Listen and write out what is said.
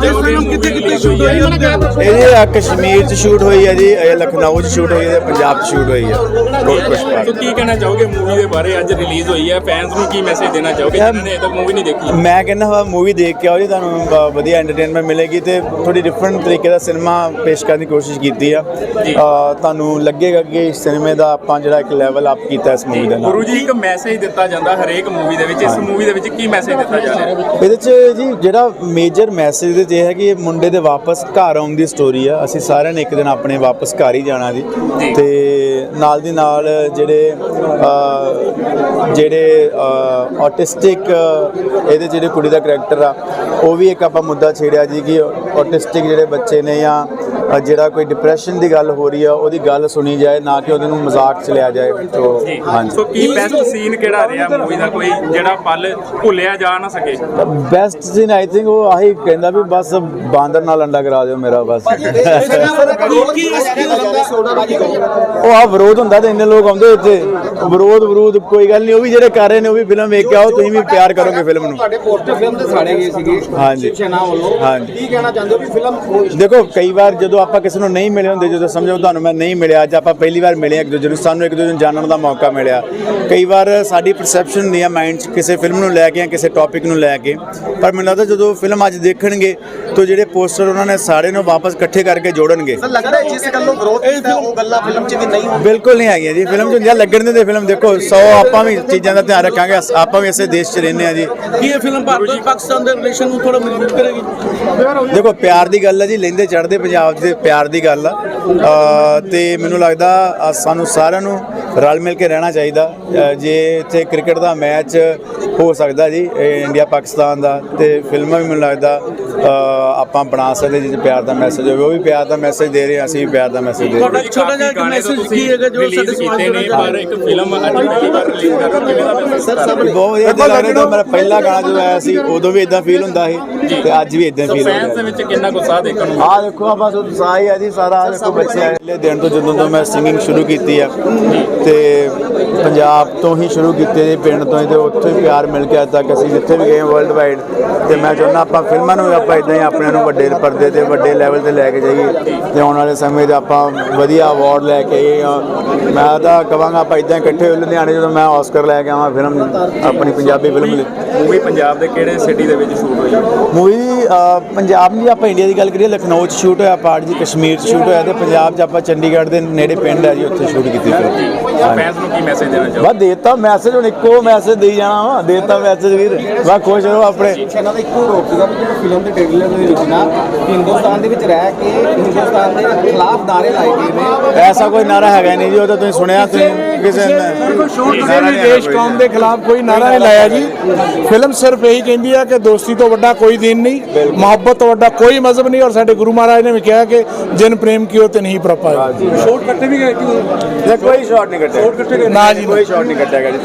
this ਚਾਹੋਗੇ ਕਿੱਥੇ ਕਿੱਥੇ ਸ਼ੂਟ ਹੋਈ ਇਹ ਜੀ ਕਸ਼ਮੀਰ 'ਚ ਸ਼ੂਟ ਹੋਈ ਹੈ ਜੀ ਇਹ ਲਖਨਊ 'ਚ ਸ਼ੂਟ ਹੋਈ ਹੈ ਤੇ ਪੰਜਾਬ 'ਚ ਸ਼ੂਟ ਹੋਈ ਹੈ ਪੁਸ਼ਪਾ ਸੋ ਕੀ ਕਹਿਣਾ ਚਾਹੋਗੇ ਮੂਵੀ ਦੇ ਬਾਰੇ? ਅੱਜ ਰਿਲੀਜ਼ ਹੋਈ ਹੈ ਫੈਨਸ ਨੂੰ ਕੀ ਮੈਸੇਜ ਦੇਣਾ ਚਾਹੋਗੇ ਜਿਨ੍ਹਾਂ ਨੇ ਅਜੇ ਤੱਕ ਮੂਵੀ ਨਹੀਂ ਦੇਖੀ? ਮੈਂ ਕਹਿੰਦਾ ਹਾਂ ਮੂਵੀ ਦੇਖ ਕੇ ਆਓ ਜੀ ਤੁਹਾਨੂੰ ਬ- ਵਧੀਆ ਐਂਟਰਟੇਨਮੈਂਟ ਮਿਲੇਗੀ ਤੇ ਥੋੜੀ ਡਿਫਰੈਂਟ ਤਰੀਕੇ ਦਾ ਸਿਨੇਮਾ ਪੇਸ਼ ਕਰਨ ਦੀ ਕੋਸ਼ਿਸ਼ ਕੀਤੀ ਆ। ਤੁਹਾਨੂੰ ਲੱਗੇਗਾ ਕਿ ਇਸ ਸਿਨੇਮੇ ਦਾ ਆਪਾਂ ਜਿਹੜਾ ਇੱਕ ਲੈਵਲ ਅਪ ਕੀਤਾ ਇਸ ਮੂਵੀ ਦੇ ਨਾਲ। ਗੁਰੂ ਜੀ ਇੱਕ ਮੈਸੇਜ ਦਿੱਤਾ ਜਾਂਦਾ ਹਰੇਕ ਮੂਵੀ ਦੇ ਵਿੱਚ। ਇਸ ਮੂਵੀ ਦੇ ਵਿੱਚ ਕੀ ਮੈਸੇਜ ਦਿੱਤਾ ਜਾ ਰਿਹਾ? ਇਹਦੇ ਚ ਜੀ ਜਿਹੜਾ ਮੇਜਰ ਮੈਸੇਜ ਦੇ ਇਹ ਹੈ ਕਿ ਇਹ ਮੁੰਡੇ ਦੇ ਵਾਪਸ ਘਰ ਆਉਣ ਦੀ ਸਟੋਰੀ ਆ ਅਸੀਂ ਸਾਰਿਆਂ ਨੇ ਇੱਕ ਦਿਨ ਆਪਣੇ ਵਾਪਸ ਘਰ ਹੀ ਜਾਣਾ ਜੀ। ਤੇ ਨਾਲ ਦੀ ਨਾਲ ਜਿਹੜੇ ਜਿਹੜੇ ਆਟਿਸਟਿਕ ਇਹਦੇ ਜਿਹੜੇ ਕੁੜੀ ਦਾ ਕਰੈਕਟਰ ਆ ਉਹ ਵੀ ਇੱਕ ਆਪਾਂ ਮੁੱਦਾ ਛੇੜਿਆ ਜੀ ਕਿ ਆਟਿਸਟਿਕ ਜਿਹੜੇ ਬੱਚੇ ਨੇ ਜਾਂ ਜਿਹੜਾ ਕੋਈ ਡਿਪਰੈਸ਼ਨ ਦੀ ਗੱਲ ਹੋ ਰਹੀ ਆ ਉਹਦੀ ਗੱਲ ਸੁਣੀ ਜਾਏ ਨਾ ਕਿ ਉਹਦੇ ਨੂੰ ਮਜ਼ਾਕ ਚ ਲਿਆ ਜਾਏ। ਤੋ ਹਾਂਜੀ। ਸੋ ਕੀ ਬੈਸਟ ਸੀਨ ਕਿਹੜਾ ਰਿਹਾ ਮੂਵੀ ਦਾ ਕੋਈ ਜਿਹੜਾ ਪਲ ਭੁੱਲਿਆ ਜਾ ਨਾ ਸਕੇ? ਬੈਸਟ ਸੀਨ ਆਈ ਥਿੰਕ ਉਹ ਆਹੀ ਕਹਿੰਦਾ ਵੀ ਬਸ ਬਾਂਦਰ ਨਾਲ ਅੰਡਾ ਕਰਾ ਦਿਓ ਮੇਰਾ ਬਸ। ਉਹ ਆ ਵਿਰੋਧ ਹੁੰਦਾ ਤੇ ਇੰਨੇ ਲੋਕ ਆਉਂਦੇ ਇੱਥੇ। ਵਿਰੋਧ ਵਿਰੋਧ ਕੋਈ ਗੱਲ ਨਹੀਂ ਉਹ ਵੀ ਜਿਹੜੇ ਕਰ ਰਹੇ ਨੇ ਉਹ ਵੀ ਫਿਲਮ ਵੇਖ ਕੇ ਆਓ ਤੁਸੀਂ ਵੀ ਪਿਆਰ ਕਰੋਗੇ ਫਿਲਮ ਨੂੰ। ਤੁਹਾਡੇ ਪੋਸਟਰ ਫਿਲਮ ਦੇ ਸਾੜੇ ਗਏ ਸੀਗੇ ਵੱਲੋਂ ਹਾਂਜੀ। ਕੀ ਕਹਿਣਾ ਚਾਹੁੰਦੇ ਹੋ ਵੀ ਫਿਲਮ ਦੇਖੋ ਕਈ ਵਾਰ ਜਦੋਂ ਆਪਾਂ ਕਿਸੇ ਨੂੰ ਨਹੀਂ ਮਿਲੇ ਹੁੰਦੇ ਜਦੋਂ ਸਮਝੋ ਤੁਹਾਨੂੰ ਮੈਂ ਨਹੀਂ ਮਿਲਿਆ ਅੱਜ ਆਪਾਂ ਪਹਿਲੀ ਵਾਰ ਮਿਲੇ ਇੱਕ ਦੂਜੇ ਨੂੰ ਸਾਨੂੰ ਇੱਕ ਦੂਜੇ ਨੂੰ ਜਾਣਨ ਦਾ ਮੌਕਾ ਮਿਲਿਆ। ਕਈ ਵਾਰ ਸਾਡੀ ਪਰਸੈਪਸ਼ਨ ਹੁੰਦੀ ਹੈ ਮਾਈਂਡ 'ਚ ਕਿਸੇ ਫਿਲਮ ਨੂੰ ਲੈ ਕੇ ਜਾਂ ਕਿਸੇ ਟੌਪਿਕ ਨੂੰ ਲੈ ਕੇ। ਪਰ ਮੈਨੂੰ ਲੱਗਦਾ ਜਦੋਂ ਫਿਲਮ ਅੱਜ ਦੇਖਣਗੇ ਤਾਂ ਜਿਹੜੇ ਪੋਸਟਰ ਉਹਨਾਂ ਨੇ ਸਾਰੇ ਨੂੰ ਵਾਪਸ ਇਕੱਠੇ ਕਰਕੇ ਜੋੜਨਗੇ। ਲੱਗਦਾ ਹੈ ਜਿਸ ਗੱਲੋਂ ਵਿਰੋਧ ਕੀਤਾ ਉਹ ਗੱਲਾਂ ਫਿਲਮ 'ਚ ਵੀ ਨਹੀਂ ਹੋਣ ਬਿਲਕੁਲ ਨਹੀਂ ਹੈਗੀਆਂ ਜੀ ਫਿਲਮ 'ਚ ਹੁੰਦੀਆਂ ਲੱਗਣ ਦਿੰਦੇ ਫਿਲਮ ਦੇਖੋ 100 ਆਪਾਂ ਵੀ ਚੀਜ਼ਾਂ ਦਾ ਧਿਆਨ ਰੱਖਾਂਗੇ ਆਪਾਂ ਵੀ ਇਸੇ ਦੇਸ਼ 'ਚ ਰਹਿੰਦੇ ਹਾਂ ਜੀ। ਕੀ ਇਹ ਫਿਲਮ ਭਾਰਤ ਤੇ ਪਾਕਿਸਤਾਨ ਦੇ ਰਿਲੇਸ਼ਨ ਨੂੰ ਥੋੜਾ ਮਜ਼ਬੂਤ ਕਰੇਗੀ? ਦੇਖੋ ਪਿਆਰ ਦੀ ਗੱਲ ਹੈ ਜੀ ਲੈਂਦੇ ਚੜਦੇ ਪੰਜਾਬ ਦੇ ਪਿਆਰ ਦੀ ਗੱਲ ਆ। ਅ, ਤੇ ਮੈਨੂੰ ਲੱਗਦਾ ਸਾਨੂੰ ਸਾਰਿਆਂ ਨੂੰ ਰਲ ਮਿਲ ਕੇ ਰਹਿਣਾ ਚਾਹੀਦਾ। ਜੇ ਇੱਥੇ ਕ੍ਰਿਕਟ ਦਾ ਮੈਚ ਹੋ ਸਕਦਾ ਜੀ ਇਹ ਇੰਡੀਆ ਪਾਕਿਸਤਾਨ ਦਾ ਤੇ ਫਿਲਮਾਂ ਵੀ ਮੈਨੂੰ ਲੱਗਦਾ ਆਪਾਂ ਬਣਾ ਸਕਦੇ ਜਿਸ ਪਿਆਰ ਦਾ ਮੈਸੇਜ ਹੋਵੇ ਉਹ ਵੀ ਪਿਆਰ ਦਾ ਮੈਸੇਜ ਦੇ ਰਹੇ ਹਾਂ, ਅਸੀਂ ਵੀ ਪਿਆਰ ਦਾ ਮੈਸੇਜ ਦੇ ਰਹੇ ਹਾਂ। ਤੁਹਾਡਾ ਛੋਟਾ ਜਿਹਾ ਇੱਕ message ਕੀ ਹੈਗਾ ਜੋ ਸਾਡੇ ਸਮਾਜ ਨੂੰ ਪਰ ਇੱਕ ਫਿਲਮ ਅੱਜ ਪਹਿਲੀ ਵਾਰ ਰਿਲੀਜ਼ ਕਿਵੇਂ ਦਾ ਮੈਸੇਜ ਬਹੁਤ ਵਧੀਆ ਇੱਦਾਂ ਲੱਗ ਰਿਹਾ ਜਦੋਂ ਮੇਰਾ ਪਹਿਲਾ ਗਾਣਾ ਜਦੋਂ ਆਇਆ ਸੀ ਉਦੋਂ ਵੀ ਇਦਾਂ ਫੀਲ ਹੁੰਦਾ ਸੀ ਤੇ ਅੱਜ ਵੀ ਇਦਾਂ ਸੋ ਫੀਲ ਫੈਨਸ ਦੇ ਹੁੰਦਾ ਵਿੱਚ ਕਿੰਨਾ ਗੁੱਸਾ ਦੇਖਣ ਨੂੰ ਆ ਦੇਖੋ ਆ ਬਸ ਉਤਸ਼ਾਹ ਹੀ ਆ ਜੀ ਸਾਰਾ ਆਹ ਦੇਖੋ ਬੱਚੇ ਅਗਲੇ ਦਿਨ ਤੋਂ ਜਦੋਂ ਤੋਂ ਮੈਂ ਸਿੰਗਿੰਗ ਸ਼ੁਰੂ ਕੀਤੀ ਆ ਤੇ ਪੰਜਾਬ ਤੋਂ ਹੀ ਸ਼ੁਰੂ ਕੀਤੀ ਜੀ ਪਿੰਡ ਤੋਂ ਹੀ ਤੇ ਉੱਥੇ ਹੀ ਪਿਆਰ ਮਿਲ ਕੇ ਅੱਜ ਤੱਕ ਅਸੀਂ ਜਿੱਥੇ ਵੀ ਗਏ ਵਰਲਡ ਵਾਈਡ ਤੇ ਮੈਂ ਚਾਹੁੰਦਾ ਆਪਾਂ ਫਿਲਮਾਂ ਨੂੰ ਵੀ ਆਪਾਂ ਇਦਾਂ ਹੀ ਆਪਣਿਆਂ ਨੂੰ ਵੱਡੇ ਪਰਦੇ ਤੇ ਵੱਡੇ ਲੈਵਲ ਤੇ ਲੈ ਕੇ ਜਾਈਏ ਤੇ ਆਉਣ ਵਾਲੇ ਸਮੇਂ 'ਚ ਆਪਾਂ ਵਧੀਆ ਅਵਾਰਡ ਲੈ ਕੇ ਆਈਏ। ਮੈਂ ਤਾਂ ਕਵਾਂਗਾ ਆਪਾਂ ਇਦਾਂ ਇਕੱਠੇ ਹੋਏ ਲੁਧਿਆਣੇ ਜਦੋਂ ਮੈਂ ਆਸਕਰ ਲੈ ਕੇ ਆਵਾਂ ਫਿਲਮ ਆਪਣੀ ਪੰਜਾਬੀ ਫਿਲਮ ਲਈ। ਮੂਵੀ ਪੰਜਾਬ ਦੇ ਕਿਹੜੇ ਸਿਟੀ ਦੇ ਵਿੱਚ ਸ਼ੂਟ ਹੋਈ? ਹੈ ਮੂਵੀ ਪੰਜਾਬ ਦੀ ਆਪਾਂ ਇੰਡੀਆ ਦੀ ਗੱਲ ਕਰੀਏ ਲਖਨਊ 'ਚ ਸ਼ੂਟ ਹੋਇਆ ਪਾਰਟ ਜੀ ਕਸ਼ਮੀਰ 'ਚ ਸ਼ੂਟ ਹੋਇਆ ਤੇ ਪੰਜਾਬ 'ਚ ਆਪਾਂ ਚੰਡੀਗੜ੍ਹ ਦੇ ਨੇੜੇ ਪਿੰਡ ਹੈ ਜੀ ਉੱਥੇ ਸ਼ੂਟ ਕੀਤੀ ਫਿਰ ਫੈਨਸ ਨੂੰ ਕੀ ਮੈਸੇਜ ਦੇਣਾ ਚਾਹੋਗੇ ਬਸ ਦੇਤਾ ਮੈਸੇਜ ਹੁਣ ਇੱਕੋ ਮੈਸੇਜ ਦੇਈ ਜਾਣਾ ਵਾ ਦੇਤਾ ਮੈਸੇਜ ਵੀਰ। ਬਸ ਖੁਸ਼ ਰਹੋ ਆਪਣੇ। ਇਹਨਾਂ ਦਾ ਇੱਕੋ ਰੋਕ ਸੀਗਾ ਵੀ ਫਿਲਮ ਦੇ ਟ੍ਰੇਲਰ ਦੇ ਵਿੱਚ ਨਾ ਹਿੰਦੁਸਤਾਨ ਦੇ ਵਿੱਚ ਰਹਿ ਕੇ ਹਿੰਦੁਸਤਾਨ ਦੇ ਖਿਲਾਫ ਨਾਰੇ ਲਾਏ ਗਏ ਨੇ। ਐਸਾ ਕੋਈ ਨਾਰਾ ਹੈਗਾ ਨਹੀਂ ਜੀ ਉਹ ਤਾਂ ਤੁਸੀਂ ਸੁਣਿਆ ਤੁਸੀਂ ਕਿਸੇ ਕਿਸੇ ਵੀ ਦੇਸ਼। ਕੌਮ ਦੇ ਖਿਲਾਫ ਕੋਈ ਨਾਰਾ ਨਹੀਂ ਲਾਇਆ ਜੀ। ਫਿਲਮ ਸਿਰਫ ਇਹੀ ਕਹਿੰਦੀ ਆ ਕਿ ਦੋਸਤੀ ਤੋਂ ਵੱਡਾ ਕੋਈ ਦਿਨ ਨਹੀਂ ਮੁਹੱਬਤ ਤੋਂ ਵੱਡਾ ਕੋਈ ਮਜ਼ਹਬ ਨਹੀਂ ਔਰ ਸਾਡੇ ਗੁਰੂ ਮਹਾਰਾਜ ਨੇ ਵੀ ਕਿਹਾ ਕਿ ਜਿਨ ਪ੍ਰੇਮ ਕੀਓ ਤੇ ਨਹੀਂ ਪ੍ਰਪਾਇਆ ਸ਼ੋਟ ਕੱਟੇ ਵੀ ਗਏ ਕਿ ਕੋਈ ਸ਼ਾਟ ਨਹੀਂ ਕੱਟਿਆ। ਨਾ ਜੀ। ਕੋਈ ਸ਼ਾਟ ਨਹੀਂ ਕੱਟਿਆ ਗਿਆ ਜੀ।